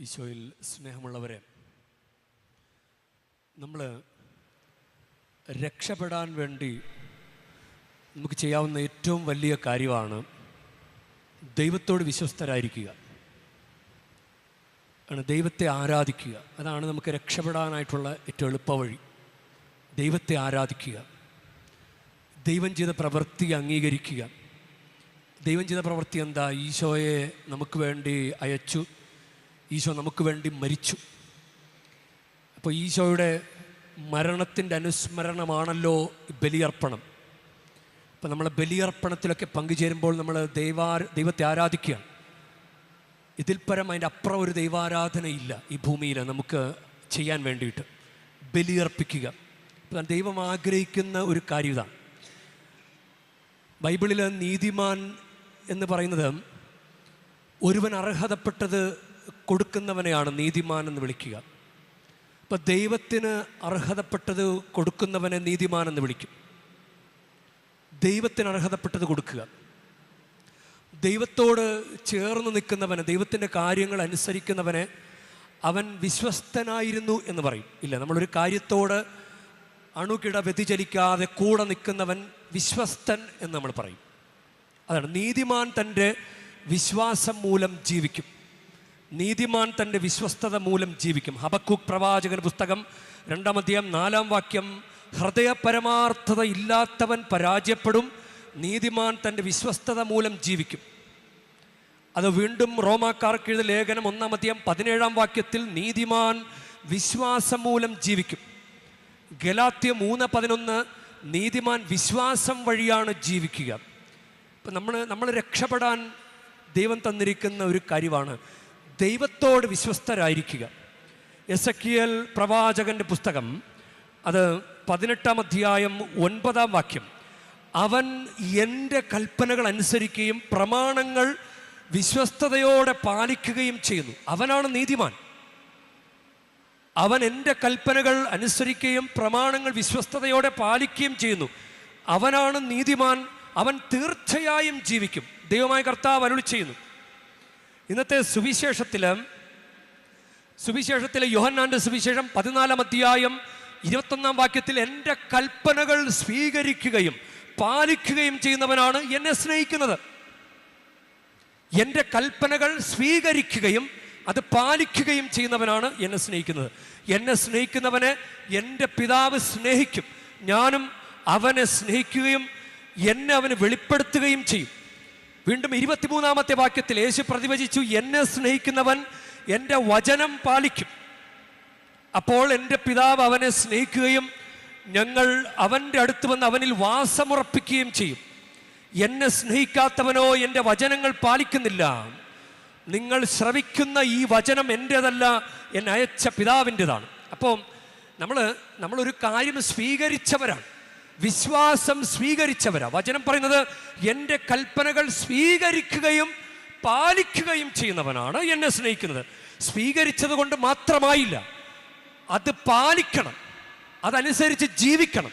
ഈശോയിൽ സ്നേഹമുള്ളവരെ നമ്മൾ രക്ഷപ്പെടാൻ വേണ്ടി നമുക്ക് ചെയ്യാവുന്ന ഏറ്റവും വലിയ കാര്യമാണ് ദൈവത്തോട് വിശ്വസ്തരായിരിക്കുക. ആണ് ദൈവത്തെ ആരാധിക്കുക. അതാണ് നമുക്ക് രക്ഷപ്പെടാനായിട്ടുള്ള ഏറ്റവും എളുപ്പവഴി ദൈവത്തെ ആരാധിക്കുക. ദൈവം ചെയ്ത പ്രവൃത്തി അംഗീകരിക്കുക. ദൈവം ചെയ്ത പ്രവൃത്തി എന്താ? ഈശോയെ നമുക്ക് വേണ്ടി അയച്ചു. ഈശോ നമുക്ക് വേണ്ടി മരിച്ചു. അപ്പോൾ ഈശോയുടെ മരണത്തിന്റെ അനുസ്മരണമാണല്ലോ ബലിയർപ്പണം. അപ്പോൾ നമ്മൾ ബലിയർപ്പണത്തിലൊക്കെ പങ്കുചേരുമ്പോൾ നമ്മൾ ദൈവാ ദൈവത്തെ ആരാധിക്കുകയാണ്. ഇതിൽ പരം അതിന്റെ അപ്പുറം ഒരു ദൈവാരാധനയില്ല ഈ ഭൂമിയിൽ നമുക്ക് ചെയ്യാൻ വേണ്ടിയിട്ട്. ബലിയർപ്പിക്കുക. അപ്പം ദൈവം ആഗ്രഹിക്കുന്ന ഒരു കാര്യം ഇതാണ്. ബൈബിളിൽ നീതിമാൻ എന്ന് പറയുന്നത് ഒരുവൻ അർഹതപ്പെട്ടത് കൊടുക്കുന്നവനെയാണ് നീതിമാൻ എന്ന് വിളിക്കുക. അപ്പം ദൈവത്തിന് അർഹതപ്പെട്ടത് കൊടുക്കുന്നവനെ നീതിമാൻ എന്ന് വിളിക്കും. ദൈവത്തിന് അർഹതപ്പെട്ടത് കൊടുക്കുക. ദൈവത്തോട് ചേർന്ന് നിൽക്കുന്നവനെ ദൈവത്തിന്റെ കാര്യങ്ങൾ അനുസരിക്കുന്നവനെ അവൻ വിശ്വസ്തനായിരുന്നു എന്ന് പറയും. ഇല്ല നമ്മളൊരു കാര്യത്തോട് അണുകിട വ്യതിചലിക്കാതെ കൂടെ നിൽക്കുന്നവൻ വിശ്വസ്തൻ എന്ന് നമ്മൾ പറയും. അതാണ് നീതിമാൻ തന്റെ വിശ്വാസം മൂലം ജീവിക്കും. നീതിമാൻ തന്റെ വിശ്വസ്തത മൂലം ജീവിക്കും. ഹബക്കുക് പ്രവാചകൻ പുസ്തകം രണ്ടാം അധ്യായം നാലാം വാക്യം ഹൃദയപരമാർത്ഥത ഇല്ലാത്തവൻ പരാജയപ്പെടും നീതിമാൻ തന്റെ വിശ്വസ്തത മൂലം ജീവിക്കും. അത് വീണ്ടും റോമാക്കാർക്ക് എഴുതിയ ലേഖനം ഒന്നാം പതിനേഴാം വാക്യത്തിൽ നീതിമാൻ വിശ്വാസം മൂലം ജീവിക്കും. ഗലാത്യ മൂന്ന് പതിനൊന്ന് നീതിമാൻ വിശ്വാസം വഴിയാണ് ജീവിക്കുക. ഇപ്പം നമ്മൾ നമ്മൾ രക്ഷപ്പെടാൻ ദൈവം തന്നിരിക്കുന്ന ഒരു കാര്യമാണ്. ദൈവത്തോട് വിശ്വസ്തരായിരിക്കുക. എസ് എ പ്രവാചകന്റെ പുസ്തകം അത് പതിനെട്ടാം അധ്യായം ഒൻപതാം വാക്യം. അവൻ എന്റെ കൽപ്പനകൾ അനുസരിക്കുകയും പ്രമാണങ്ങൾ വിശ്വസ്തയോടെ പാലിക്കുകയും ചെയ്യുന്നു. അവനാണ് നീതിമാൻ. അവൻ എന്റെ കൽപ്പനകൾ അനുസരിക്കുകയും പ്രമാണങ്ങൾ വിശ്വസ്തയോടെ പാലിക്കുകയും ചെയ്യുന്നു. അവനാണ് നീതിമാൻ. അവൻ തീർച്ചയായും ജീവിക്കും. ദൈവമായ കർത്താവ് അരുളി ചെയ്യുന്നു. ഇന്നത്തെ സുവിശേഷത്തിൽ സുവിശേഷത്തിലെ യോഹന്നാന്റെ സുവിശേഷം പതിനാലാം അധ്യായം ഇരുപത്തൊന്നാം വാക്യത്തിൽ എന്റെ കൽപ്പനകൾ സ്വീകരിക്കുകയും പാലിക്കുകയും ചെയ്യുന്നവനാണ് എന്നെ സ്നേഹിക്കുന്നത്. എന്റെ കൽപ്പനകൾ സ്വീകരിക്കുകയും അത് പാലിക്കുകയും ചെയ്യുന്നവനാണ് എന്നെ സ്നേഹിക്കുന്നത്. എന്നെ സ്നേഹിക്കുന്നവനെ എന്റെ പിതാവ് സ്നേഹിക്കും. ഞാനും അവനെ സ്നേഹിക്കുകയും എന്നെ അവന് വെളിപ്പെടുത്തുകയും ചെയ്യും. വീണ്ടും ഇരുപത്തിമൂന്നാമത്തെ വാക്യത്തിൽ യേശു പ്രതിവചിച്ചു എന്നെ സ്നേഹിക്കുന്നവൻ എന്റെ വചനം പാലിക്കും. അപ്പോൾ എന്റെ പിതാവ് അവനെ സ്നേഹിക്കുകയും ഞങ്ങൾ അവന്റെ അടുത്ത് വന്ന് അവനിൽ വാസമുറപ്പിക്കുകയും ചെയ്യും. എന്നെ സ്നേഹിക്കാത്തവനോ എന്റെ വചനങ്ങൾ പാലിക്കുന്നില്ല. നിങ്ങൾ ശ്രവിക്കുന്ന ഈ വചനം എന്റേതല്ല എന്നയച്ച പിതാവിന്റെതാണ്. അപ്പോൾ നമ്മൾ നമ്മളൊരു കാര്യം സ്വീകരിച്ചവരാണ്. വിശ്വാസം സ്വീകരിച്ചവരാ. വചനം പറയുന്നത് എന്റെ കൽപ്പനകൾ സ്വീകരിക്കുകയും പാലിക്കുകയും ചെയ്യുന്നവനാണ് എന്നെ സ്നേഹിക്കുന്നത്. സ്വീകരിച്ചത് കൊണ്ട് മാത്രമായില്ല അത് പാലിക്കണം അതനുസരിച്ച് ജീവിക്കണം.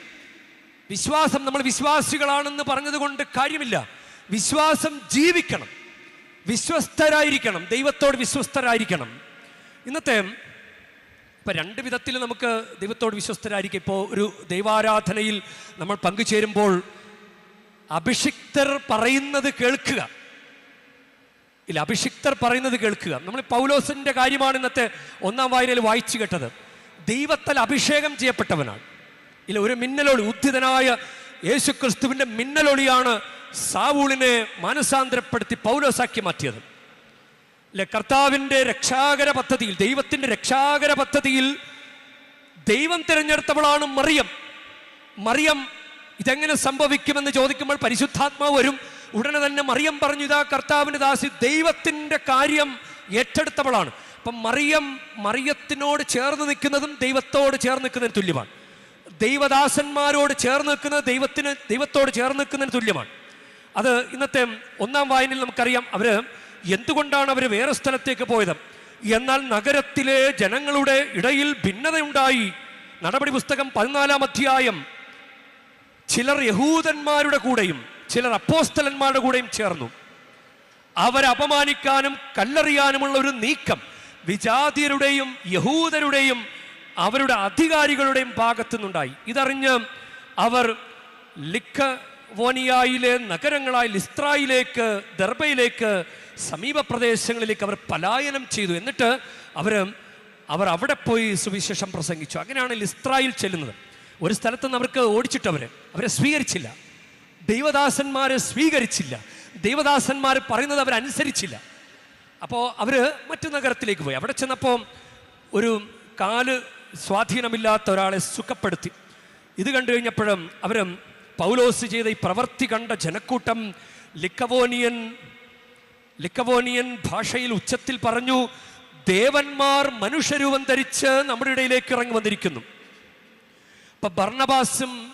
വിശ്വാസം നമ്മൾ വിശ്വാസികളാണെന്ന് പറഞ്ഞതുകൊണ്ട് കാര്യമില്ല. വിശ്വാസം ജീവിക്കണം. വിശ്വസ്തരായിരിക്കണം. ദൈവത്തോട് വിശ്വസ്തരായിരിക്കണം. ഇന്നത്തെ ഇപ്പം രണ്ട് വിധത്തിൽ നമുക്ക് ദൈവത്തോട് വിശ്വസ്തരായിരിക്കും. ഇപ്പോൾ ഒരു ദൈവാരാധനയിൽ നമ്മൾ പങ്കുചേരുമ്പോൾ അഭിഷിക്തർ പറയുന്നത് കേൾക്കുക. ഇല്ല അഭിഷിക്തർ പറയുന്നത് കേൾക്കുക. നമ്മൾ പൗലോസിന്റെ കാര്യമാണ് ഇന്നത്തെ ഒന്നാം വായനയിൽ വായിച്ചു കേട്ടത്. ദൈവത്താൽ അഭിഷേകം ചെയ്യപ്പെട്ടവനാണ്. ഇല്ല ഒരു മിന്നലൊളി ഉദ്ധിതനായ യേശുക്രിസ്തുവിന്റെ മിന്നലൊളിയാണ് സാവൂളിനെ മാനസാന്തരപ്പെടുത്തി പൗലോസാക്കി മാറ്റിയത്. അല്ലെ കർത്താവിന്റെ രക്ഷാകര പദ്ധതിയിൽ ദൈവത്തിന്റെ രക്ഷാകര പദ്ധതിയിൽ ദൈവം തിരഞ്ഞെടുത്തവളാണ് മറിയം. മറിയം ഇതെങ്ങനെ സംഭവിക്കുമെന്ന് ചോദിക്കുമ്പോൾ പരിശുദ്ധാത്മാവ് വരും. ഉടനെ തന്നെ മറിയം പറഞ്ഞു ഇതാ കർത്താവിന്റെ ദാസി ദൈവത്തിന്റെ കാര്യം ഏറ്റെടുത്തവളാണ്. അപ്പം മറിയം മറിയത്തിനോട് ചേർന്ന് നിൽക്കുന്നതും ദൈവത്തോട് ചേർന്ന് നിൽക്കുന്നതിന് തുല്യമാണ്. ദൈവദാസന്മാരോട് ചേർന്ന് നിൽക്കുന്നത് ദൈവത്തിന് ദൈവത്തോട് ചേർന്ന് നിൽക്കുന്നതിന് തുല്യമാണ്. അത് ഇന്നത്തെ ഒന്നാം വായനയിൽ നമുക്കറിയാം. അവർ എന്തുകൊണ്ടാണ് അവർ വേറെ സ്ഥലത്തേക്ക് പോയത്? എന്നാൽ നഗരത്തിലെ ജനങ്ങളുടെ ഇടയിൽ ഭിന്നതയുണ്ടായി. നടപടി പുസ്തകം പതിനാലാം അധ്യായം. ചിലർ യഹൂദന്മാരുടെ കൂടെയും ചിലർ അപ്പോസ്തലന്മാരുടെ കൂടെയും ചേർന്നു. അവരെ അപമാനിക്കാനും കല്ലെറിയാനുമുള്ള ഒരു നീക്കം വിജാതിയരുടെയും യഹൂദരുടെയും അവരുടെ അധികാരികളുടെയും ഭാഗത്തു നിന്നുണ്ടായി ഇതറിഞ്ഞ് അവർ ലിക്കവോനിയായിലെ നഗരങ്ങളായ ലിസ്ത്രായിലേക്ക് ദർബയിലേക്ക് സമീപ പ്രദേശങ്ങളിലേക്ക് അവർ പലായനം ചെയ്തു. എന്നിട്ട് അവർ അവർ അവിടെ പോയി സുവിശേഷം പ്രസംഗിച്ചു. അങ്ങനെയാണ് ലിസ്ത്രായിൽ ചെല്ലുന്നത്. ഒരു സ്ഥലത്ത് നിന്ന് അവർക്ക് ഓടിച്ചിട്ടവർ അവരെ സ്വീകരിച്ചില്ല. ദൈവദാസന്മാരെ സ്വീകരിച്ചില്ല. ദൈവദാസന്മാർ പറയുന്നത് അവരനുസരിച്ചില്ല അപ്പോൾ അവർ മറ്റു നഗരത്തിലേക്ക് പോയി. അവിടെ ചെന്നപ്പോൾ ഒരു കാൽ സ്വാധീനമില്ലാത്ത ഒരാളെ സുഖപ്പെടുത്തി. ഇത് കണ്ടു കഴിഞ്ഞപ്പോഴും അവർ പൗലോസ് ചെയ്ത ഈ പ്രവൃത്തി കണ്ട ജനക്കൂട്ടം ലിക്കവോനിയൻ ലിക്കവോനിയൻ ഭാഷയിൽ ഉച്ചത്തിൽ പറഞ്ഞു ദേവന്മാർ മനുഷ്യരൂപം ധരിച്ച് നമ്മുടെ ഇടയിലേക്ക് ഇറങ്ങി വന്നിരിക്കുന്നു. ഇപ്പൊ ഭർണബാസും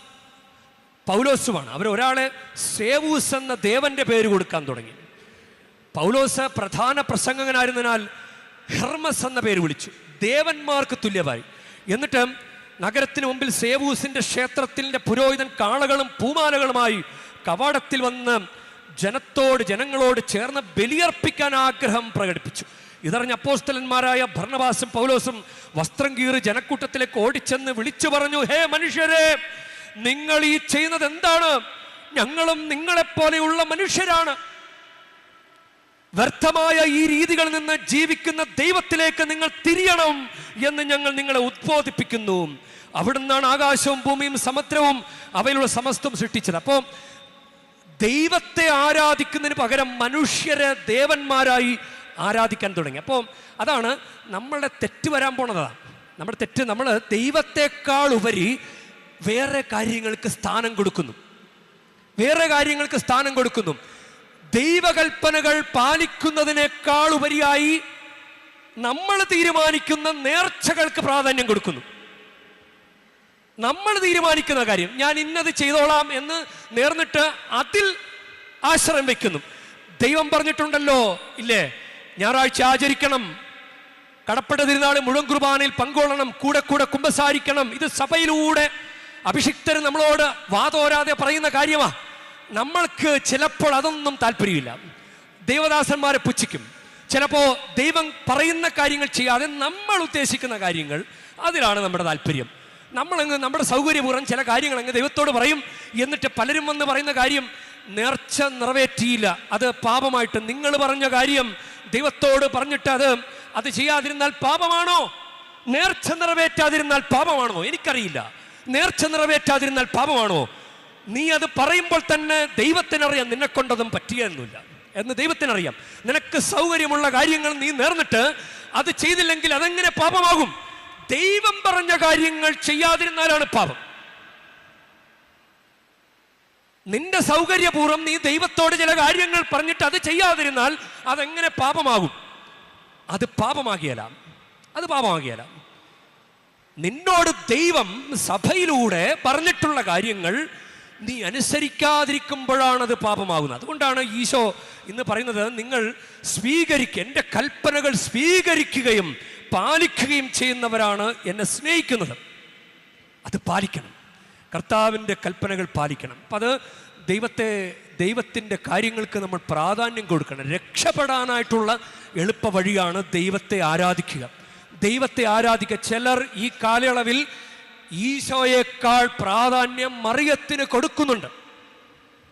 പൗലോസുമാണ്. അവർ ഒരാളെ സേവൂസ് എന്ന ദേവന്റെ പേര് കൊടുക്കാൻ തുടങ്ങി. പൗലോസ് പ്രധാന പ്രസംഗകനായിരുന്നതിനാൽ ഹെർമസ് എന്ന പേര് വിളിച്ചു. ദേവന്മാർക്ക് തുല്യമായി. എന്നിട്ട് നഗരത്തിന് മുമ്പിൽ സേവൂസിന്റെ ക്ഷേത്രത്തിന്റെ പുരോഹിതൻ കാളകളും പൂമാലകളുമായി കവാടത്തിൽ വന്ന് ജനത്തോട് ജനങ്ങളോട് ചേർന്ന് ബലിയർപ്പിക്കാൻ ആഗ്രഹം പ്രകടിപ്പിച്ചു. ഇതറിഞ്ഞ അപ്പോസ്തലന്മാരായ ഭർണവാസും പൗലോസും വസ്ത്രം കീറി ജനക്കൂട്ടത്തിലേക്ക് ഓടിച്ചെന്ന് വിളിച്ചു പറഞ്ഞു ഹേ മനുഷ്യരെ നിങ്ങൾ ഈ ചെയ്യുന്നത് എന്താണ്? ഞങ്ങളും നിങ്ങളെപ്പോലെയുള്ള മനുഷ്യരാണ്. വ്യർത്ഥമായ ഈ രീതികളിൽ നിന്ന് ജീവിക്കുന്ന ദൈവത്തിലേക്ക് നിങ്ങൾ തിരിയണം എന്ന് ഞങ്ങൾ നിങ്ങളെ ഉദ്ബോധിപ്പിക്കുന്നു. അവിടുന്നാണ് ആകാശവും ഭൂമിയും സമുദ്രവും അവയിലുള്ള സമസ്തം സൃഷ്ടിച്ചത്. അപ്പോൾ ദൈവത്തെ ആരാധിക്കുന്നതിന് പകരം മനുഷ്യരെ ദേവന്മാരായി ആരാധിക്കാൻ തുടങ്ങി. അപ്പോൾ അതാണ് നമ്മളുടെ തെറ്റ് വരാൻ പോണതാണ് നമ്മുടെ തെറ്റ് നമ്മൾ ദൈവത്തെക്കാൾ ഉപരി വേറെ കാര്യങ്ങൾക്ക് സ്ഥാനം കൊടുക്കുന്നു. വേറെ കാര്യങ്ങൾക്ക് സ്ഥാനം കൊടുക്കുന്നു. ദൈവകൽപ്പനകൾ പാലിക്കുന്നതിനേക്കാൾ ഉപരിയായി നമ്മൾ തീരുമാനിക്കുന്ന നേർച്ചകൾക്ക് പ്രാധാന്യം കൊടുക്കുന്നു. നമ്മൾ തീരുമാനിക്കുന്ന കാര്യം ഞാൻ ഇന്നത് ചെയ്തോളാം എന്ന് നേർന്നിട്ട് അതിൽ ആശ്രയം വെക്കുന്നു. ദൈവം പറഞ്ഞിട്ടുണ്ടല്ലോ ഇല്ലേ? ഞായറാഴ്ച ആചരിക്കണം കടപ്പെട്ട തിരുനാൾ മുഴുവൻ കുർബാനയിൽ പങ്കുകൊള്ളണം കൂടെ കൂടെ കുമ്പസാരിക്കണം ഇത് സഭയിലൂടെ അഭിഷിക്തർ നമ്മളോട് വാതോരാതെ പറയുന്ന കാര്യമാ. നമ്മൾക്ക് ചിലപ്പോൾ അതൊന്നും താല്പര്യമില്ല. ദൈവദാസന്മാരെ പുച്ഛിക്കും. ചിലപ്പോൾ ദൈവം പറയുന്ന കാര്യങ്ങൾ ചെയ്യാതെ നമ്മൾ ഉദ്ദേശിക്കുന്ന കാര്യങ്ങൾ അതിലാണ് നമ്മുടെ താല്പര്യം. നമ്മളങ്ങ് നമ്മുടെ സൗകര്യപൂർവം ചില കാര്യങ്ങൾ അങ്ങ് ദൈവത്തോട് പറയും. എന്നിട്ട് പലരും വന്ന് പറയുന്ന കാര്യം നേർച്ച നിറവേറ്റിയില്ല. അത് പാപമായിട്ട് നിങ്ങൾ പറഞ്ഞ കാര്യം ദൈവത്തോട് പറഞ്ഞിട്ട് അത് അത് ചെയ്യാതിരുന്നാൽ പാപമാണോ? നേർച്ച നിറവേറ്റാതിരുന്നാൽ പാപമാണോ? എനിക്കറിയില്ല. നേർച്ച നിറവേറ്റാതിരുന്നാൽ പാപമാണോ? നീ അത് പറയുമ്പോൾ തന്നെ ദൈവത്തിനറിയാം നിന്നെ കൊണ്ടതും പറ്റിയെന്നില്ല എന്ന് ദൈവത്തിനറിയാം. നിനക്ക് സൗകര്യമുള്ള കാര്യങ്ങൾ നീ നേർന്നിട്ട് അത് ചെയ്തില്ലെങ്കിൽ അതെങ്ങനെ പാപമാകും? ദൈവം പറഞ്ഞ കാര്യങ്ങൾ ചെയ്യാതിരുന്നാലാണ് പാപം. നിന്റെ സൗകര്യപൂർവം നീ ദൈവത്തോട് ചില കാര്യങ്ങൾ പറഞ്ഞിട്ട് അത് ചെയ്യാതിരുന്നാൽ അതെങ്ങനെ പാപമാകും? അത് പാപമാകിയല്ല. അത് പാപമാകിയല്ല. നിന്നോട് ദൈവം സഭയിലൂടെ പറഞ്ഞിട്ടുള്ള കാര്യങ്ങൾ നീ അനുസരിക്കാതിരിക്കുമ്പോഴാണ് അത് പാപമാകുന്നത്. അതുകൊണ്ടാണ് ഈശോ ഇന്ന് പറയുന്നത് നിങ്ങൾ സ്വീകരിക്കുക എന്റെ കൽപ്പനകൾ സ്വീകരിക്കുകയും പാലിക്കുകയും ചെയ്യുന്നവരാണ് എന്നെ സ്നേഹിക്കുന്നത്. അത് പാലിക്കണം. കർത്താവിന്റെ കൽപ്പനകൾ പാലിക്കണം. അപ്പം അത് ദൈവത്തെ ദൈവത്തിന്റെ കാര്യങ്ങൾക്ക് നമ്മൾ പ്രാധാന്യം കൊടുക്കണം. രക്ഷപ്പെടാനായിട്ടുള്ള എളുപ്പ വഴിയാണ് ദൈവത്തെ ആരാധിക്കുക. ദൈവത്തെ ആരാധിക്കുക. ചിലർ ഈ കാലയളവിൽ ഈശോയേക്കാൾ പ്രാധാന്യം മറിയത്തിന് കൊടുക്കുന്നുണ്ട്.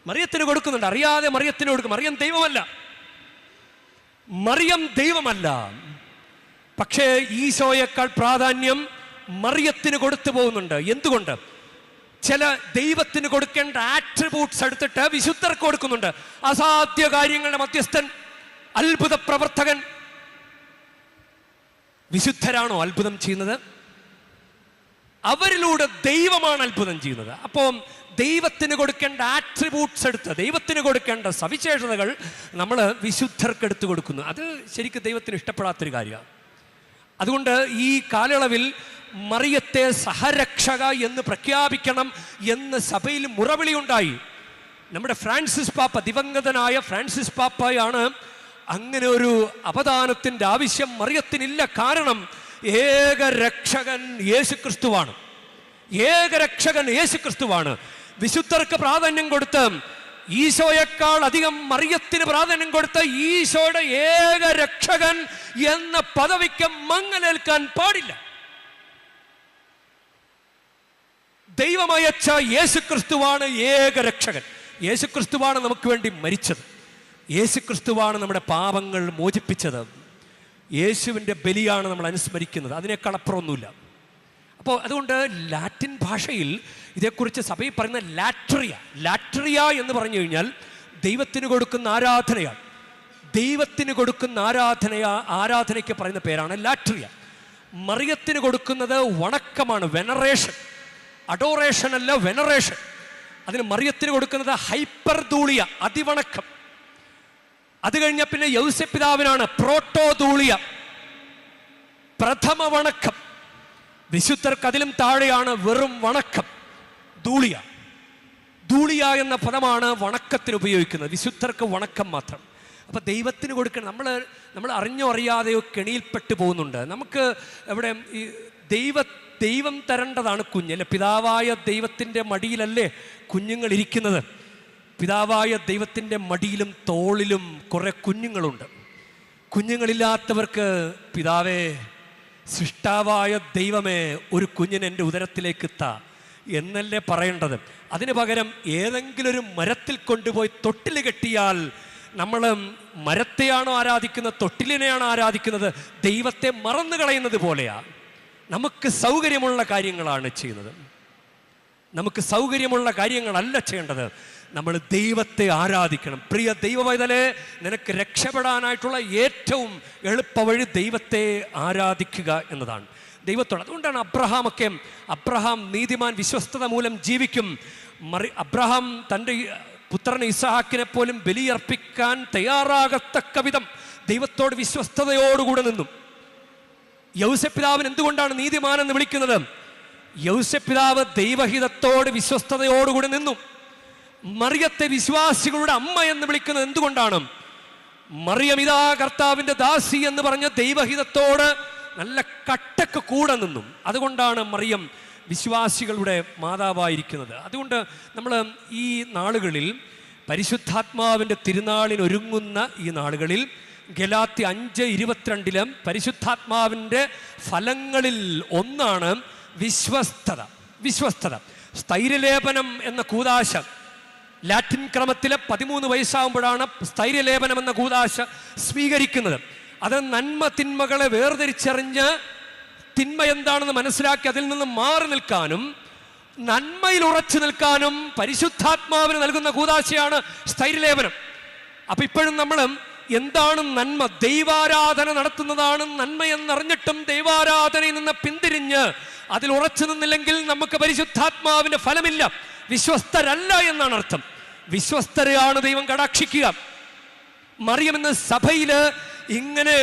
മറിയത്തിന് കൊടുക്കുന്നുണ്ട്. അറിയാതെ മറിയത്തിന് കൊടുക്കും. മറിയം ദൈവമല്ല. മറിയം ദൈവമല്ല. പക്ഷേ ഈശോയേക്കാൾ പ്രാധാന്യം മറിയത്തിന് കൊടുത്തു പോകുന്നുണ്ട്. എന്തുകൊണ്ട്? ചില ദൈവത്തിന് കൊടുക്കേണ്ട ആട്രിബ്യൂട്ട്സ് എടുത്തിട്ട് വിശുദ്ധർക്ക് കൊടുക്കുന്നുണ്ട്. അസാധ്യ കാര്യങ്ങളുടെ മധ്യസ്ഥൻ അത്ഭുത പ്രവർത്തകൻ. വിശുദ്ധരാണോ അത്ഭുതം ചെയ്യുന്നത്? അവരിലൂടെ ദൈവമാണ് അത്ഭുതം ചെയ്യുന്നത്. അപ്പോൾ ദൈവത്തിന് കൊടുക്കേണ്ട ആട്രിബ്യൂട്ട്സ് എടുത്ത് ദൈവത്തിന് കൊടുക്കേണ്ട സവിശേഷതകൾ നമ്മൾ വിശുദ്ധർക്ക് എടുത്തു കൊടുക്കുന്നു. അത് ശരിക്കും ദൈവത്തിന് ഇഷ്ടപ്പെടാത്തൊരു കാര്യമാണ്. അതുകൊണ്ട് ഈ കാലയളവിൽ മറിയത്തെ സഹരക്ഷക എന്ന് പ്രഖ്യാപിക്കണം എന്ന് സഭയിൽ മുറവിളി ഉണ്ടായി നമ്മുടെ ഫ്രാൻസിസ് പാപ്പ ദിവംഗതനായ ഫ്രാൻസിസ് പാപ്പയാണ് അങ്ങനെ ഒരു അവദാനത്തിന്റെ ആവശ്യം മറിയത്തിനില്ല. കാരണം ഏക രക്ഷകൻ യേശുക്രിസ്തുവാണ്. ഏക രക്ഷകൻ യേശുക്രിസ്തുവാണ്. വിശുദ്ധർക്ക് പ്രാധാന്യം കൊടുത്ത് ഈശോയേക്കാൾ അധികം മറിയത്തിന് പ്രാധാന്യം കൊടുത്ത ഈശോയുടെ ഏക രക്ഷകൻ എന്ന പദവിക്ക് മങ്ങലേൽക്കാൻ പാടില്ല. ദൈവമയച്ച യേശുക്രിസ്തുവാണ് ഏക രക്ഷകൻ. യേശുക്രിസ്തുവാണ് നമുക്ക് വേണ്ടി മരിച്ചത്. യേശുക്രിസ്തുവാണ് നമ്മുടെ പാപങ്ങൾ മോചിപ്പിച്ചത്. യേശുവിന്റെ ബലിയാണ് നമ്മൾ അനുസ്മരിക്കുന്നത്. അതിനേക്കാൾ അപ്പുറമൊന്നുമില്ല. അപ്പോൾ അതുകൊണ്ട് ലാറ്റിൻ ഭാഷയിൽ ഇതേക്കുറിച്ച് സഭയിൽ പറയുന്ന ലാട്രിയ ലാട്രിയ എന്ന് പറഞ്ഞു കഴിഞ്ഞാൽ ദൈവത്തിന് കൊടുക്കുന്ന ആരാധനയാണ് ദൈവത്തിന് കൊടുക്കുന്ന ആരാധനയ ആരാധനയ്ക്ക് പറയുന്ന പേരാണ് ലാട്രിയ മറിയത്തിന് കൊടുക്കുന്നത് വണക്കമാണ് വെനറേഷൻ. അഡോറേഷൻ അല്ല വെനറേഷൻ. അതിന് മറിയത്തിന് കൊടുക്കുന്നത് ഹൈപ്പർ അതിവണക്കം. അത് കഴിഞ്ഞ പിന്നെ യൗസപിതാവിനാണ് പ്രോട്ടോ ധൂളിയ പ്രഥമ വണക്കം വിശുദ്ധർക്ക് അതിലും താഴെയാണ് വെറും വണക്കം ധൂളിയ. ധൂളിയ എന്ന പദമാണ് വണക്കത്തിന് ഉപയോഗിക്കുന്നത് വിശുദ്ധർക്ക് വണക്കം മാത്രം. അപ്പം ദൈവത്തിന് കൊടുക്കണം നമ്മൾ നമ്മൾ അറിഞ്ഞോ അറിയാതെയോ കെണിയിൽപ്പെട്ടു പോകുന്നുണ്ട്. നമുക്ക് എവിടെ ഈ ദൈവ ദൈവം തരേണ്ടതാണ് കുഞ്ഞ്. അല്ലെ പിതാവായ ദൈവത്തിന്റെ മടിയിലല്ലേ കുഞ്ഞുങ്ങൾ ഇരിക്കുന്നത്? പിതാവായ ദൈവത്തിന്റെ മടിയിലും തോളിലും കുറേ കുഞ്ഞുങ്ങളുണ്ട്. കുഞ്ഞുങ്ങളില്ലാത്തവർക്ക് പിതാവേ സൃഷ്ടാവായ ദൈവമേ ഒരു കുഞ്ഞിനെ എന്റെ ഉദരത്തിലേക്ക് എത്താ എന്നല്ലേ പറയേണ്ടത്? അതിന് പകരം ഏതെങ്കിലും ഒരു മരത്തിൽ കൊണ്ടുപോയി തൊട്ടിൽ കെട്ടിയാൽ നമ്മൾ മരത്തെയാണോ ആരാധിക്കുന്നത് തൊട്ടിലിനെയാണോ ആരാധിക്കുന്നത് ദൈവത്തെ മറന്നു കളയുന്നത് പോലെയാണ് നമുക്ക് സൗകര്യമുള്ള കാര്യങ്ങളാണ് ചെയ്യുന്നത്. നമുക്ക് സൗകര്യമുള്ള കാര്യങ്ങളല്ല ചെയ്യേണ്ടത്. നമ്മൾ ദൈവത്തെ ആരാധിക്കണം. പ്രിയ ദൈവവൈതലെ നിനക്ക് രക്ഷപ്പെടാനായിട്ടുള്ള ഏറ്റവും എളുപ്പവഴി ദൈവത്തെ ആരാധിക്കുക എന്നതാണ്. ദൈവത്തോട് അതുകൊണ്ടാണ് അബ്രഹാമൊക്കെ അബ്രഹാം നീതിമാൻ വിശ്വസ്തത മൂലം ജീവിക്കും. മറി അബ്രഹാം തന്റെ പുത്രൻ ഇസഹാക്കിനെ പോലും ബലിയർപ്പിക്കാൻ തയ്യാറാകത്തക്ക വിധം ദൈവത്തോട് വിശ്വസ്തതയോടുകൂടെ നിന്നു. യൗസപിതാവിന് എന്തുകൊണ്ടാണ് നീതിമാനെന്ന് വിളിക്കുന്നത്? യൗസപിതാവ് ദൈവഹിതത്തോട് വിശ്വസ്തതയോടുകൂടി നിന്നു. മറിയത്തെ വിശ്വാസികളുടെ അമ്മ എന്ന് വിളിക്കുന്നത് എന്തുകൊണ്ടാണ്? മറിയമിതാ കർത്താവിന്റെ ദാസി എന്ന് പറഞ്ഞ ദൈവഹിതത്തോട് നല്ല കട്ടക്ക് കൂടെ നിന്നും. അതുകൊണ്ടാണ് മറിയം വിശ്വാസികളുടെ മാതാവായിരിക്കുന്നത്. അതുകൊണ്ട് നമ്മൾ ഈ നാളുകളിൽ പരിശുദ്ധാത്മാവിന്റെ തിരുനാളിനൊരുങ്ങുന്ന ഈ നാളുകളിൽ ഗലാത്തി അഞ്ച് ഇരുപത്തിരണ്ടിലും പരിശുദ്ധാത്മാവിന്റെ ഫലങ്ങളിൽ ഒന്നാണ് വിശ്വസ്തത. വിശ്വസ്തത. സ്ഥൈര്യലേപനം എന്ന കൂതാശ. ലാറ്റിൻ ക്രമത്തിലെ പതിമൂന്ന് വയസ്സാകുമ്പോഴാണ് സ്ഥൈര്യലേപനം എന്ന കൂതാശ സ്വീകരിക്കുന്നത്. അത് നന്മ തിന്മകളെ വേർതിരിച്ചറിഞ്ഞ് തിന്മ എന്താണെന്ന് മനസ്സിലാക്കി അതിൽ നിന്ന് മാറി നിൽക്കാനും നന്മയിൽ ഉറച്ചു നിൽക്കാനും പരിശുദ്ധാത്മാവിന് നൽകുന്ന കൂതാശയാണ് സ്ഥൈര്യലേപനം. അപ്പൊ ഇപ്പോഴും നമ്മൾ എന്താണ് നന്മ? ദൈവാരാധന നടത്തുന്നതാണ് നന്മ എന്നറിഞ്ഞിട്ടും ദൈവാരാധനയിൽ നിന്ന് പിന്തിരിഞ്ഞ് അതിൽ ഉറച്ചു നിന്നില്ലെങ്കിൽ നമുക്ക് പരിശുദ്ധാത്മാവിന്റെ ഫലമില്ല. വിശ്വസ്തരല്ല എന്നാണ് അർത്ഥം. വിശ്വസ്തരെയാണ് ദൈവം കടാക്ഷിക്കുക. മറിയമെന്ന സഭയിൽ ഇങ്ങനെ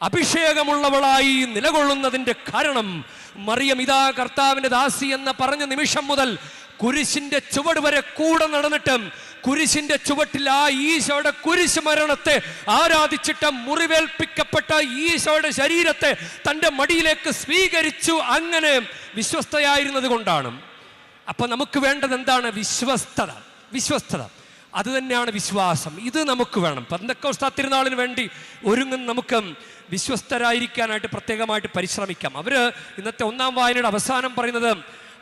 അഭിഷേകമുള്ളവളായി നിലകൊള്ളുന്നതിന്റെ കാരണം മറിയം ഇതാ കർത്താവിന്റെ ദാസി എന്ന് പറഞ്ഞ നിമിഷം മുതൽ കുരിശിന്റെ ചുവട് വരെ കൂടെ നടന്നിട്ട് കുരിശിന്റെ ചുവട്ടിൽ ആ ഈശോയുടെ കുരിശ് മരണത്തെ ആരാധിച്ചിട്ട് മുറിവേൽപ്പിക്കപ്പെട്ട ഈശോയുടെ ശരീരത്തെ തന്റെ മടിയിലേക്ക് സ്വീകരിച്ചു അങ്ങനെ വിശ്വസ്തയായിരുന്നത് കൊണ്ടാണ്. അപ്പൊ നമുക്ക് വേണ്ടത് എന്താണ്? വിശ്വസ്തത. വിശ്വസ്തത. അത് തന്നെയാണ് വിശ്വാസം. ഇത് നമുക്ക് വേണം. പന്തക്കോസ്ത തിരുനാളിന് വേണ്ടി ഒരുങ്ങും. നമുക്ക് വിശ്വസ്തരായിരിക്കാനായിട്ട് പ്രത്യേകമായിട്ട് പരിശ്രമിക്കാം. അവർ ഇന്നത്തെ ഒന്നാം വായനയുടെ അവസാനം പറയുന്നത്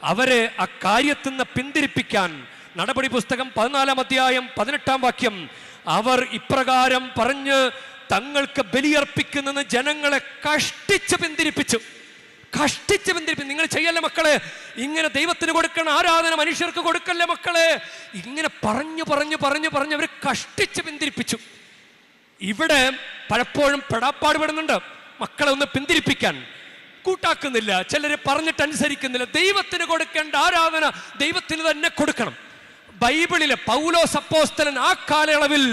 അവരെ ആ കാര്യത്തിൽ നിന്ന് പിന്തിരിപ്പിക്കാൻ നടപടി പുസ്തകം പതിനാലാം അധ്യായം പതിനെട്ടാം വാക്യം അവർ ഇപ്രകാരം പറഞ്ഞ് തങ്ങൾക്ക് ബലിയർപ്പിക്കുന്നെന്ന് ജനങ്ങളെ കഷ്ടിച്ച് പിന്തിരിപ്പിച്ചു. നിങ്ങൾ ചെയ്യല്ലേ മക്കളെ? ഇങ്ങനെ ദൈവത്തിന് കൊടുക്കണം ആരാധന മനുഷ്യർക്ക് കൊടുക്കല്ലേ മക്കളെ? ഇങ്ങനെ പറഞ്ഞു പറഞ്ഞു പറഞ്ഞു പറഞ്ഞു അവർ കഷ്ടിച്ച് പിന്തിരിപ്പിച്ചു. ഇവിടെ പലപ്പോഴും പെടാപ്പാട് പെടുന്നുണ്ട് മക്കളെ ഒന്ന് പിന്തിരിപ്പിക്കാൻ. കൂട്ടാക്കുന്നില്ല. ചിലർ പറഞ്ഞിട്ട് അനുസരിക്കുന്നില്ല ദൈവത്തിന് കൊടുക്കേണ്ട ആരാധന ദൈവത്തിന് തന്നെ കൊടുക്കണം. ബൈബിളിലെ പൗലോ സപ്പോസ്തലൻ ആ കാലയളവിൽ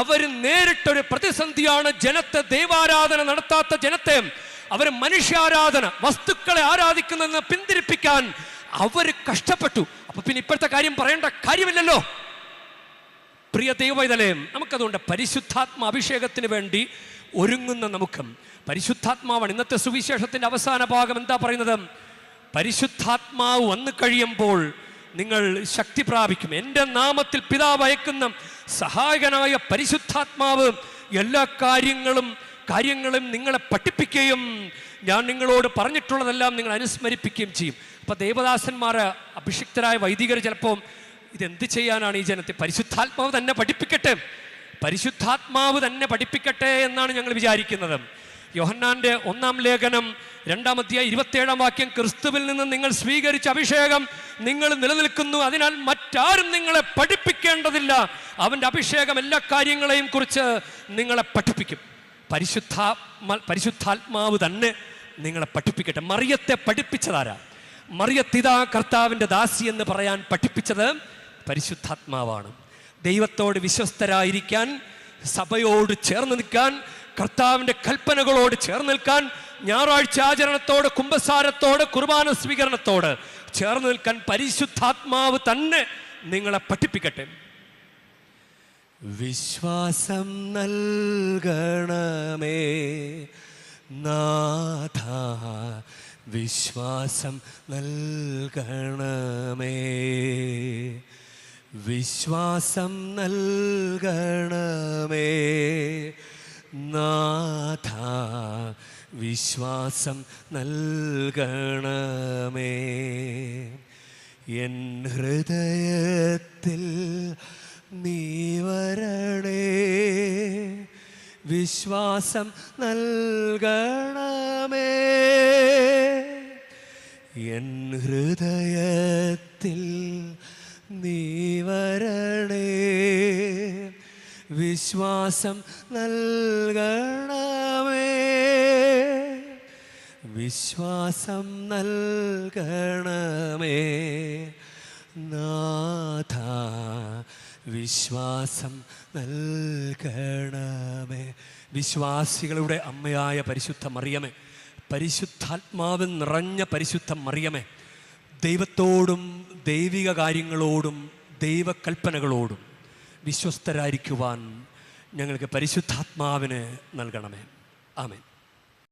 അവർ നേരിട്ടൊരു പ്രതിസന്ധിയാണ് ജനത്തെ ദൈവാരാധന നടത്താത്ത ജനത്തെ അവർ മനുഷ്യാരാധന വസ്തുക്കളെ ആരാധിക്കുന്നതെന്ന് പിന്തിരിപ്പിക്കാൻ അവർ കഷ്ടപ്പെട്ടു. അപ്പൊ പിന്നെ ഇപ്പോഴത്തെ കാര്യം പറയേണ്ട കാര്യമില്ലല്ലോ. പ്രിയ ദൈവവൈതലയം നമുക്കതുകൊണ്ട് പരിശുദ്ധാത്മാ അഭിഷേകത്തിന് വേണ്ടി ഒരുങ്ങുന്ന നമുക്ക്. പരിശുദ്ധാത്മാവാണ് ഇന്നത്തെ സുവിശേഷത്തിന്റെ അവസാന ഭാഗം എന്താ പറയുന്നത്? പരിശുദ്ധാത്മാവ് വന്നു കഴിയുമ്പോൾ നിങ്ങൾ ശക്തി പ്രാപിക്കും. എന്റെ നാമത്തിൽ പിതാവ് അയക്കുന്ന സഹായകനായ പരിശുദ്ധാത്മാവ് എല്ലാ കാര്യങ്ങളും കാര്യങ്ങളും നിങ്ങളെ പഠിപ്പിക്കുകയും ഞാൻ നിങ്ങളോട് പറഞ്ഞിട്ടുള്ളതെല്ലാം നിങ്ങൾ അനുസ്മരിപ്പിക്കുകയും ചെയ്യും. അപ്പോൾ ദേവദാസന്മാർ അഭിഷിക്തരായ വൈദികർ ചിലപ്പോൾ ഇതെന്ത് ചെയ്യാനാണ് ഈ ജനത്തെ പരിശുദ്ധാത്മാവ് തന്നെ പഠിപ്പിക്കട്ടെ? പരിശുദ്ധാത്മാവ് തന്നെ പഠിപ്പിക്കട്ടെ എന്നാണ് ഞങ്ങൾ വിചാരിക്കുന്നത്. യോഹന്നാന്റെ ഒന്നാം ലേഖനം രണ്ടാം അധ്യായ ഇരുപത്തിയേഴാം വാക്യം ക്രിസ്തുവിൽ നിന്ന് നിങ്ങൾ സ്വീകരിച്ച അഭിഷേകം നിങ്ങൾ നിലനിൽക്കുന്നു. അതിനാൽ മറ്റാരും നിങ്ങളെ പഠിപ്പിക്കേണ്ടതില്ല. അവന്റെ അഭിഷേകം എല്ലാ കാര്യങ്ങളെയും കുറിച്ച് നിങ്ങളെ പഠിപ്പിക്കും. പരിശുദ്ധാത്മ പരിശുദ്ധാത്മാവ് തന്നെ നിങ്ങളെ പഠിപ്പിക്കട്ടെ. മറിയത്തെ പഠിപ്പിച്ചതാരാ? മറിയത്തിതാ കർത്താവിന്റെ ദാസി എന്ന് പറയാൻ പഠിപ്പിച്ചത് പരിശുദ്ധാത്മാവാണ്. ദൈവത്തോട് വിശ്വസ്തരായിരിക്കാൻ സഭയോട് ചേർന്ന് നിൽക്കാൻ കർത്താവിന്റെ കൽപ്പനകളോട് ചേർന്ന് നിൽക്കാൻ ഞായറാഴ്ച ആചരണത്തോട് കുംഭസാരത്തോട് കുർബാന സ്വീകരണത്തോട് ചേർന്ന് നിൽക്കാൻ പരിശുദ്ധാത്മാവ് തന്നെ നിങ്ങളെ പഠിപ്പിക്കട്ടെ. വിശ്വാസം നൽകണമേ. നാഥ വിശ്വാസം നൽകണമേ. വിശ്വാസം നൽകണമേ. നാഥ വിശ്വാസം നൽകണമേ. എൻ ഹൃദയത്തിൽ നീ വരണേ. വിശ്വാസം നൽകണമേ. എൻ ഹൃദയത്തിൽ നീവരണേ വിശ്വാസം നൽകണമേ. വിശ്വാസം നൽകണമേ. നാഥ വിശ്വാസം നൽകണമേ. വിശ്വാസികളുടെ അമ്മയായ പരിശുദ്ധ മറിയമേ പരിശുദ്ധാത്മാവ് നിറഞ്ഞ പരിശുദ്ധ മറിയമേ ദൈവത്തോടും ദൈവിക കാര്യങ്ങളോടും ദൈവകൽപ്പനകളോടും വിശ്വസ്തരായിരിക്കുവാൻ ഞങ്ങൾക്ക് പരിശുദ്ധാത്മാവിന് നൽകണമേ. ആമേൻ.